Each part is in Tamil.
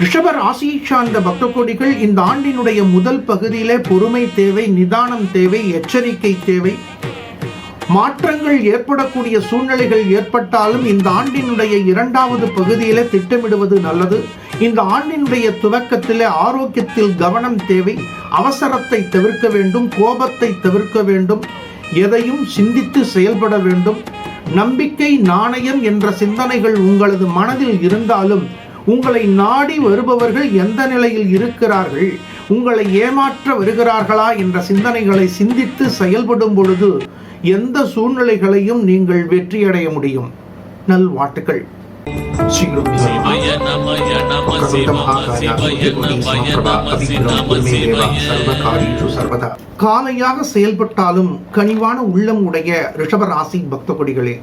ரிஷப ராசி சார்ந்த பக்த கோடிகள் இந்த ஆண்டினுடைய முதல் பகுதியிலே பொறுமை தேவை நிதானம் தேவை எச்சரிக்கை தேவை. மாற்றங்கள் ஏற்படக்கூடிய சூழ்நிலைகள் ஏற்பட்டாலும் இந்த ஆண்டினுடைய இரண்டாவது பகுதியில திட்டமிடுவது நல்லது. இந்த ஆண்டினுடைய துவக்கத்திலே ஆரோக்கியத்தில் கவனம் தேவை. அவசரத்தை தவிர்க்க வேண்டும் கோபத்தை தவிர்க்க வேண்டும். எதையும் சிந்தித்து செயல்பட வேண்டும். நம்பிக்கை நாணயம் என்ற சிந்தனைகள் உங்களது மனதில் இருந்தாலும் உங்களை நாடி வருபவர்கள் எந்த நிலையில் இருக்கிறார்கள்? உங்களை ஏமாற்ற வருகிறார்களா என்ற சிந்தனைகளை சிந்தித்து செயல்படும் பொழுது எந்த சூழ்நிலைகளையும் நீங்கள் வெற்றியடைய முடியும். நல்வாழ்த்துக்கள் காலையாக செயல்பட்டாலும் கனிவான உள்ளம் உடைய ரிஷபராசி பக்த கொடிகளே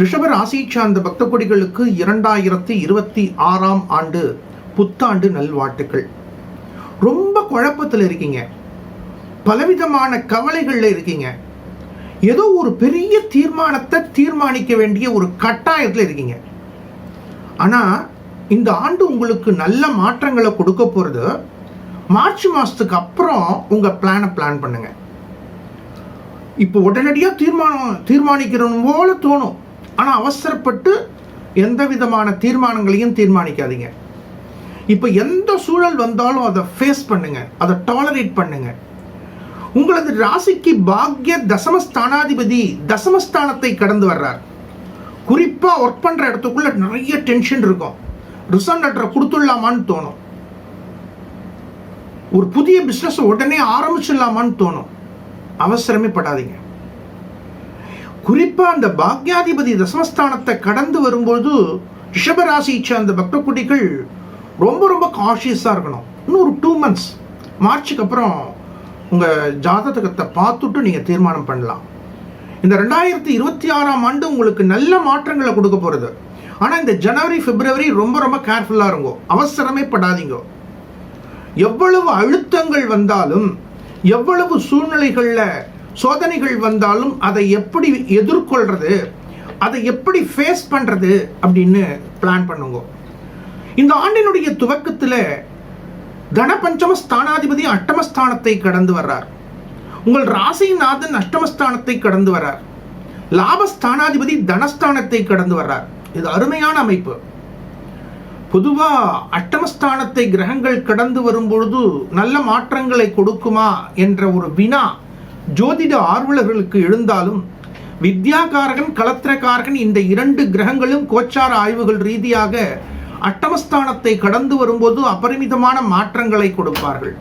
ரிஷப ராசி சார்ந்த பக்த கொடிகளுக்கு இரண்டாயிரத்தி இருபத்தி ஆறாம் ஆண்டு புத்தாண்டு நல்வாழ்த்துக்கள். ரொம்ப குழப்பத்தில் இருக்கீங்க. பலவிதமான கவலைகளில் இருக்கீங்க. ஏதோ ஒரு பெரிய தீர்மானத்தை தீர்மானிக்க வேண்டிய ஒரு கட்டாயத்தில் இருக்கீங்க. ஆனால் இந்த ஆண்டு உங்களுக்கு நல்ல மாற்றங்களை கொடுக்க போகிறது மார்ச் மாதத்துக்கு அப்புறம் உங்கள் பிளானை பிளான் பண்ணுங்கள் இப்போ உடனடியாக தீர்மானம் தீர்மானிக்கிறோம் போல தோணும். ஆனால் அவசரப்பட்டு எந்த விதமான தீர்மானங்களையும் தீர்மானிக்காதீங்க. இப்போ எந்த சூழல் வந்தாலும் அதை ஃபேஸ் பண்ணுங்க அதை டாலரேட் பண்ணுங்க. உங்களது ராசிக்கு பாக்ய தசமஸ்தானாதிபதி தசமஸ்தானத்தை கடந்து வர்றார். குறிப்பாக ஒர்க் பண்ணுற இடத்துக்குள்ள நிறைய டென்ஷன் இருக்கும். ரிசன் லெட்டரை கொடுத்துடலாமான்னு தோணும். ஒரு புதிய பிஸ்னஸ் உடனே ஆரம்பிச்சிடலாமான்னு தோணும். அவசரமே படாதீங்க. குறிப்பாக அந்த பாக்யாதிபதி தசமஸ்தானத்தை கடந்து வரும்போது ரிஷபராசி சேர்ந்த பக்த குடிகள் ரொம்ப ரொம்ப காஷியஸாக இருக்கணும். இன்னும் ஒரு டூ மந்த்ஸ் மார்ச்சுக்கு அப்புறம் உங்கள் ஜாதகத்தை பார்த்துட்டு நீங்கள் தீர்மானம் பண்ணலாம். இந்த ரெண்டாயிரத்தி இருபத்தி ஆறாம் ஆண்டு உங்களுக்கு நல்ல மாற்றங்களை கொடுக்க போகிறது ஆனால் இந்த ஜனவரி பிப்ரவரி ரொம்ப ரொம்ப கேர்ஃபுல்லாக இருங்கோ. அவசரமே படாதீங்க. எவ்வளவு அழுத்தங்கள் வந்தாலும் எவ்வளவு சூழ்நிலைகளில் சோதனைகள் வந்தாலும் அதை எப்படி எதிர்கொள்றது அதை எப்படி ஃபேஸ் பண்ணுறது அப்படின்னு பிளான் பண்ணுங்க. இந்த ஆண்டினுடைய துவக்கத்தில் தனபஞ்சம ஸ்தானாதிபதி அட்டமஸ்தானத்தை கடந்து வர்றார். உங்கள் ராசிநாதன் அஷ்டமஸ்தானத்தை கடந்து வர்றார். லாபஸ்தானாதிபதி தனஸ்தானத்தை கடந்து வர்றார். இது அருமையான அமைப்பு. பொதுவா அட்டமஸ்தானத்தை கிரகங்கள் கடந்து வரும்பொழுது நல்ல மாற்றங்களை கொடுக்குமா என்ற ஒரு வினா ஜோதிட ஆர்வலர்களுக்கு எழுந்தாலும் வித்யாகாரகன் கலத்திரக்காரகன் இந்த இரண்டு கிரகங்களும் கோச்சார ஆய்வுகள் ரீதியாக அட்டமஸ்தானத்தை கடந்து வரும்போது அபரிமிதமான மாற்றங்களை கொடுப்பார்கள்.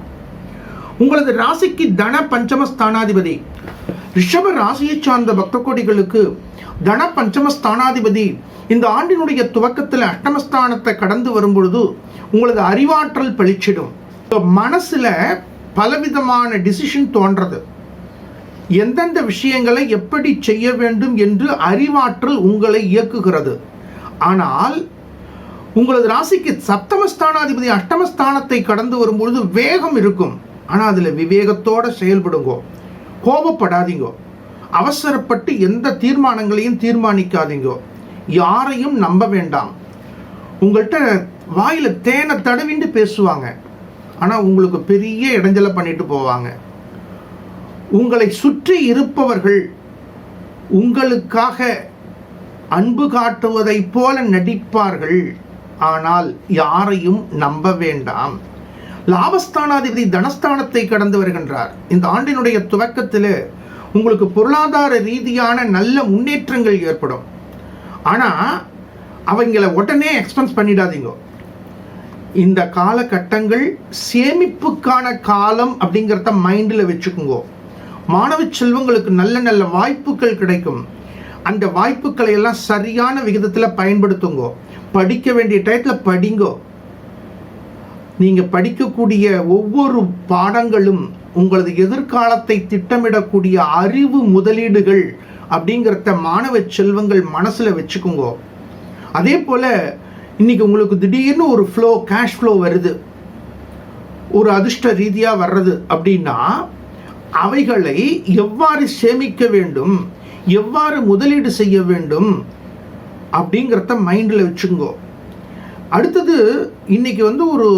உங்களது ராசிக்கு தன பஞ்சமஸ்தானாதிபதி ரிஷப ராசியை சார்ந்த பக்த கோடிகளுக்கு தன பஞ்சமஸ்தானாதிபதி இந்த ஆண்டினுடைய துவக்கத்தில் அட்டமஸ்தானத்தை கடந்து வரும்பொழுது உங்களது அறிவாற்றல் பளிச்சிடும். மனசில் பலவிதமான டிசிஷன் தோன்றது. எந்தெந்த விஷயங்களை எப்படி செய்ய வேண்டும் என்று அறிவாற்றல் உங்களை இயக்குகிறது. ஆனால் உங்களது ராசிக்கு சப்தமஸ்தானாதிபதி அஷ்டமஸ்தானத்தை கடந்து வரும்பொழுது வேகம் இருக்கும். ஆனால் அதில் விவேகத்தோடு செயல்படுங்கோ. கோபப்படாதீங்கோ. அவசரப்பட்டு எந்த தீர்மானங்களையும் தீர்மானிக்காதீங்கோ. யாரையும் நம்ப வேண்டாம். உங்கள்கிட்ட வாயில் தேனை தடவிண்டு பேசுவாங்க. ஆனால் உங்களுக்கு பெரிய இடைஞ்சலை பண்ணிட்டு போவாங்க. உங்களை சுற்றி இருப்பவர்கள் உங்களுக்காக அன்பு காட்டுவதைப் போல நடிப்பார்கள். ஆனால் யாரையும் நம்ப வேண்டாம். லாபஸ்தானாதிபதி தனஸ்தானத்தை கடந்து வருகின்றார். இந்த ஆண்டினுடைய துவக்கத்தில் உங்களுக்கு பொருளாதார ரீதியான நல்ல முன்னேற்றங்கள் ஏற்படும். ஆனால் அவங்கள உடனே எக்ஸ்பென்ஸ் பண்ணிடாதீங்க. இந்த காலகட்டங்கள் சேமிப்புக்கான காலம் அப்படிங்கிறத மைண்டில் வச்சுக்கோங்க. மாணவ செல்வங்களுக்கு நல்ல நல்ல வாய்ப்புகள் கிடைக்கும். அந்த வாய்ப்புகளை எல்லாம் சரியான விகிதத்தில் பயன்படுத்துங்க. படிக்க வேண்டிய டயத்தில் படிங்கோ. நீங்கள் படிக்கக்கூடிய ஒவ்வொரு பாடங்களும் உங்களது எதிர்காலத்தை திட்டமிடக்கூடிய அறிவு முதலீடுகள் அப்படிங்கிறத மாணவ செல்வங்கள் மனசில் வச்சுக்கோங்க. அதே போல் இன்றைக்கி உங்களுக்கு திடீர்னு ஒரு ஃப்ளோ கேஷ் ஃப்ளோ வருது. ஒரு அதிர்ஷ்ட ரீதியாக வர்றது அப்படின்னா அவைகளை எவ்வாறு சேமிக்க வேண்டும்? எவ்வாறு முதலீடு செய்ய வேண்டும்? அப்படிங்கிறத மைண்டில் வச்சுங்கோ அடுத்தது இன்றைக்கி வந்து ஒரு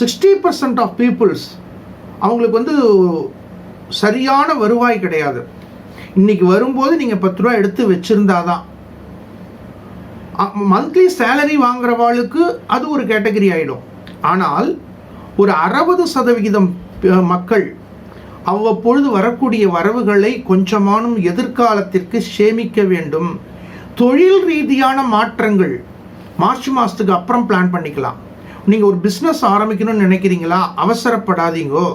சிக்ஸ்டி பர்சன்ட் ஆஃப் பீப்புள்ஸ் அவங்களுக்கு வந்து சரியான வருவாய் கிடையாது. இன்றைக்கி வரும்போது நீங்கள் பத்து ரூபா எடுத்து வச்சுருந்தாதான். மந்த்லி சேலரி வாங்குறவாளுக்கு அது ஒரு கேட்டகரி ஆகிடும் ஆனால் ஒரு அறுபது சதவிகிதம் மக்கள் அவ்வப்பொழுது வரக்கூடிய வரவுகளை கொஞ்சமானும் எதிர்காலத்திற்கு சேமிக்க வேண்டும். தொழில் ரீதியான மாற்றங்கள். மார்ச் மாதத்துக்கு அப்புறம் பிளான் பண்ணிக்கலாம். நீங்கள் ஒரு பிஸ்னஸ் ஆரம்பிக்கணும்னு நினைக்கிறீங்களா? அவசரப்படாதீங்கோ.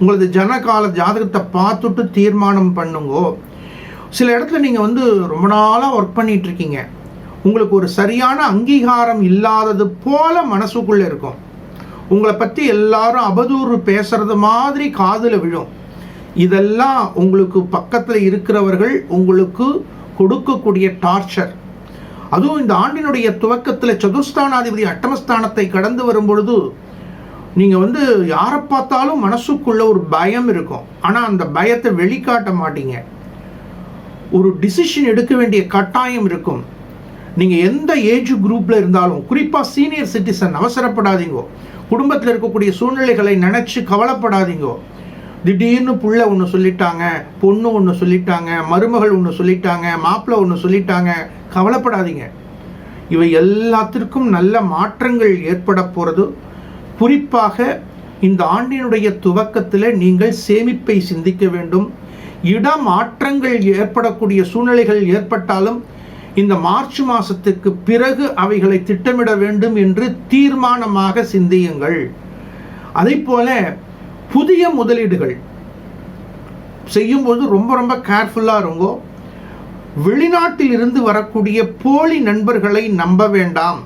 உங்களது ஜனகால ஜாதகத்தை பார்த்துட்டு தீர்மானம் பண்ணுங்கோ. சில இடத்துல நீங்கள் வந்து ரொம்ப நாளாக ஒர்க் பண்ணிகிட்ருக்கீங்க உங்களுக்கு ஒரு சரியான அங்கீகாரம் இல்லாதது போல மனசுக்குள்ளே இருக்கும். உங்களை பற்றி எல்லாரும் அவதூறு பேசுறது மாதிரி காதில் விழும். இதெல்லாம் உங்களுக்கு பக்கத்தில் இருக்கிறவர்கள் உங்களுக்கு கொடுக்கக்கூடிய டார்ச்சர். அதுவும் இந்த ஆண்டினுடைய துவக்கத்தில் சதுர்ஸ்தானாதிபதி அட்டமஸ்தானத்தை கடந்து வரும்பொழுது நீங்கள் வந்து யாரை பார்த்தாலும் மனசுக்குள்ள ஒரு பயம் இருக்கும். ஆனால் அந்த பயத்தை வெளிக்காட்ட மாட்டீங்க. ஒரு டிசிஷன் எடுக்க வேண்டிய கட்டாயம் இருக்கும். நீங்கள் எந்த ஏஜ் குரூப்பில் இருந்தாலும் குறிப்பாக சீனியர் சிட்டிசன் அவசரப்படாதீங்கோ. குடும்பத்தில் இருக்கக்கூடிய சூழ்நிலைகளை நினச்சி கவலைப்படாதீங்கோ. திடீர்னு புள்ள ஒன்று சொல்லிட்டாங்க பொண்ணு ஒன்று சொல்லிட்டாங்க மருமகள் ஒன்று சொல்லிட்டாங்க மாப்பிள்ளை ஒன்று சொல்லிட்டாங்க கவலைப்படாதீங்க. இவை எல்லாத்திற்கும் நல்ல மாற்றங்கள் ஏற்பட போகிறது குறிப்பாக இந்த ஆண்டினுடைய துவக்கத்தில் நீங்கள் சேமிப்பை சிந்திக்க வேண்டும். இடமாற்றங்கள் ஏற்படக்கூடிய சூழ்நிலைகள் ஏற்பட்டாலும் இந்த மார்ச் மாதத்துக்கு பிறகு அவைகளை திட்டமிட வேண்டும் என்று தீர்மானமாக சிந்தியுங்கள். அதே போல புதிய முதலீடுகள். செய்யும்போது ரொம்ப ரொம்ப கேர்ஃபுல்லாக இருங்கோ. வெளிநாட்டில் இருந்து வரக்கூடிய போலி நண்பர்களை நம்ப வேண்டாம்.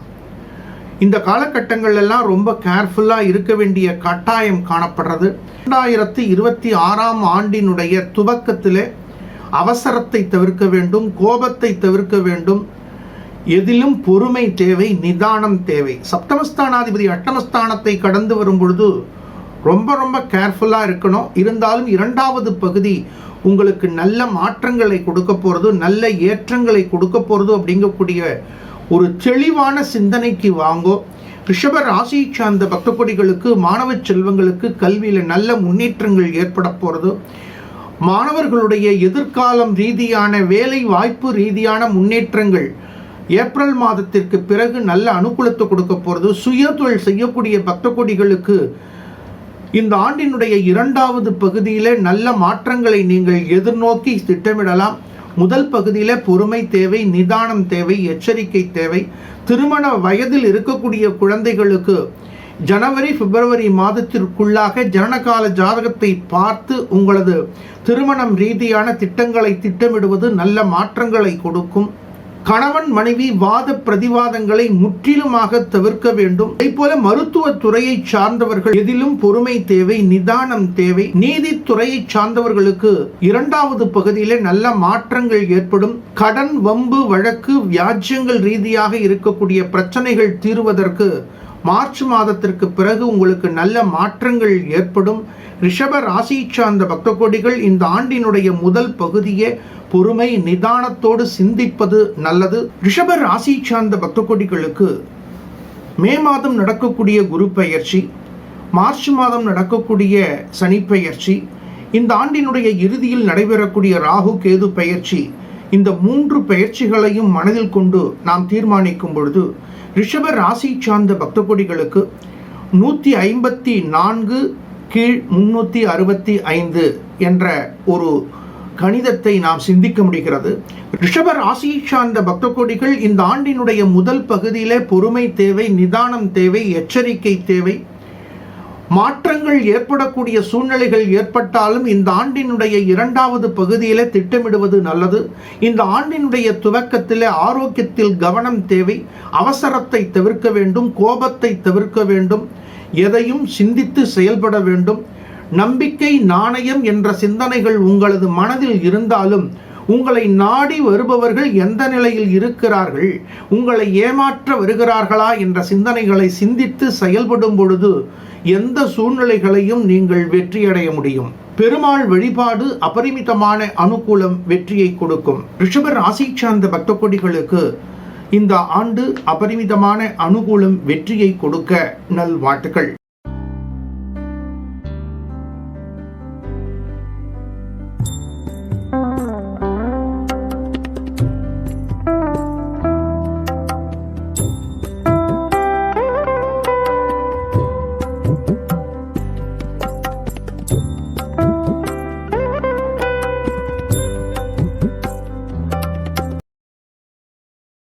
இந்த காலகட்டங்கள் எல்லாம் ரொம்ப கேர்ஃபுல்லாக இருக்க வேண்டிய கட்டாயம் காணப்படுறது. ரெண்டாயிரத்தி இருபத்தி ஆறாம் ஆண்டினுடைய துவக்கத்திலே அவசரத்தை தவிர்க்க வேண்டும் கோபத்தை தவிர்க்க வேண்டும். எதிலும் பொறுமை தேவை நிதானம் தேவை. சப்தமஸ்தானாதிபதி அட்டமஸ்தானத்தை கடந்து வரும் பொழுது ரொம்ப ரொம்ப கேர்ஃபுல்லாக இருக்கணும். இருந்தாலும் இரண்டாவது பகுதி உங்களுக்கு நல்ல மாற்றங்களை கொடுக்க போகிறது நல்ல ஏற்றங்களை கொடுக்க போகிறது அப்படிங்கக்கூடிய ஒரு தெளிவான சிந்தனைக்கு வாங்கோ. ரிஷப ராசி சார்ந்த பக்தக்கொடிகளுக்கு மாணவ செல்வங்களுக்கு கல்வியில் நல்ல முன்னேற்றங்கள் ஏற்பட போகிறது மாணவர்களுடைய எதிர்காலம் ரீதியான வேலை வாய்ப்பு ரீதியான முன்னேற்றங்கள் ஏப்ரல் மாதத்திற்கு பிறகு நல்ல அனுகூலத்தை கொடுக்க போகிறது சுய தொழில் செய்யக்கூடிய பக்த கொடிகளுக்கு இந்த ஆண்டினுடைய இரண்டாவது பகுதியில் நல்ல மாற்றங்களை நீங்கள் எதிர்நோக்கி திட்டமிடலாம். முதல் பகுதியில் பொறுமை தேவை நிதானம் தேவை எச்சரிக்கை தேவை. திருமண வயதில் இருக்கக்கூடிய குழந்தைகளுக்கு ஜனவரி பிப்ரவரி மாதத்திற்குள்ளாக ஜனனகால ஜாதகத்தை பார்த்து உங்களது திருமணம் ரீதியான திட்டங்களை திட்டமிடுவது நல்ல மாற்றங்களை கொடுக்கும். கணவன் மனைவி வாத பிரதிவாதங்களை முற்றிலுமாக தவிர்க்க வேண்டும். அதே போல மருத்துவ துறையை சார்ந்தவர்கள் எதிலும் பொறுமை தேவை நிதானம் தேவை. நீதித்துறையை சார்ந்தவர்களுக்கு இரண்டாவது பகுதியிலே நல்ல மாற்றங்கள் ஏற்படும். கடன் வம்பு வழக்கு வியாஜ்யங்கள் ரீதியாக இருக்கக்கூடிய பிரச்சனைகள் தீர்வதற்கு மார்ச் மாதத்திற்கு பிறகு உங்களுக்கு நல்ல மாற்றங்கள் ஏற்படும். ரிஷப ராசி சார்ந்த பக்த கோடிகள் இந்த ஆண்டினுடைய முதல் பகுதியே பொறுமை நிதானத்தோடு சிந்திப்பது நல்லது. ரிஷப ராசி சார்ந்த பக்த கோடிகளுக்கு மே மாதம் நடக்கக்கூடிய குரு பெயர்ச்சி மார்ச் மாதம் நடக்கக்கூடிய சனி பெயர்ச்சி இந்த ஆண்டினுடைய இறுதியில் நடைபெறக்கூடிய ராகு கேது பெயர்ச்சி இந்த மூன்று பயிற்சிகளையும் மனதில் கொண்டு நாம் தீர்மானிக்கும் பொழுது ரிஷப ராசி சார்ந்த பக்த கொடிகளுக்கு நூற்றி ஐம்பத்தி நான்கு கீழ் முன்னூற்றி அறுபத்தி ஐந்து என்ற ஒரு கணிதத்தை நாம் சிந்திக்க முடிகிறது. ரிஷப ராசியை சார்ந்த பக்த கோடிகள் இந்த ஆண்டினுடைய முதல் பகுதியிலே பொறுமை தேவை நிதானம் தேவை எச்சரிக்கை தேவை. மாற்றங்கள் ஏற்படக்கூடிய சூழ்நிலைகள் ஏற்பட்டாலும் இந்த ஆண்டினுடைய இரண்டாவது பகுதியிலே திட்டமிடுவது நல்லது. இந்த ஆண்டினுடைய துவக்கத்திலே ஆரோக்கியத்தில் கவனம் தேவை. அவசரத்தை தவிர்க்க வேண்டும் கோபத்தை தவிர்க்க வேண்டும். எதையும் சிந்தித்து செயல்பட வேண்டும். நம்பிக்கை நாணயம் என்ற சிந்தனைகள் உங்களது மனதில் இருந்தாலும் உங்களை நாடி வருபவர்கள் எந்த நிலையில் இருக்கிறார்கள்? உங்களை ஏமாற்ற வருகிறார்களா என்ற சிந்தனைகளை சிந்தித்து செயல்படும் பொழுது எந்த சூழ்நிலைகளையும் நீங்கள் வெற்றியடைய முடியும். பெருமாள் வழிபாடு அபரிமிதமான அனுகூலம் வெற்றியை கொடுக்கும். ரிஷப ராசி சார்ந்த பக்த கொடிகளுக்கு இந்த ஆண்டு அபரிமிதமான அனுகூலம் வெற்றியை கொடுக்க நல்வாழ்த்துக்கள்.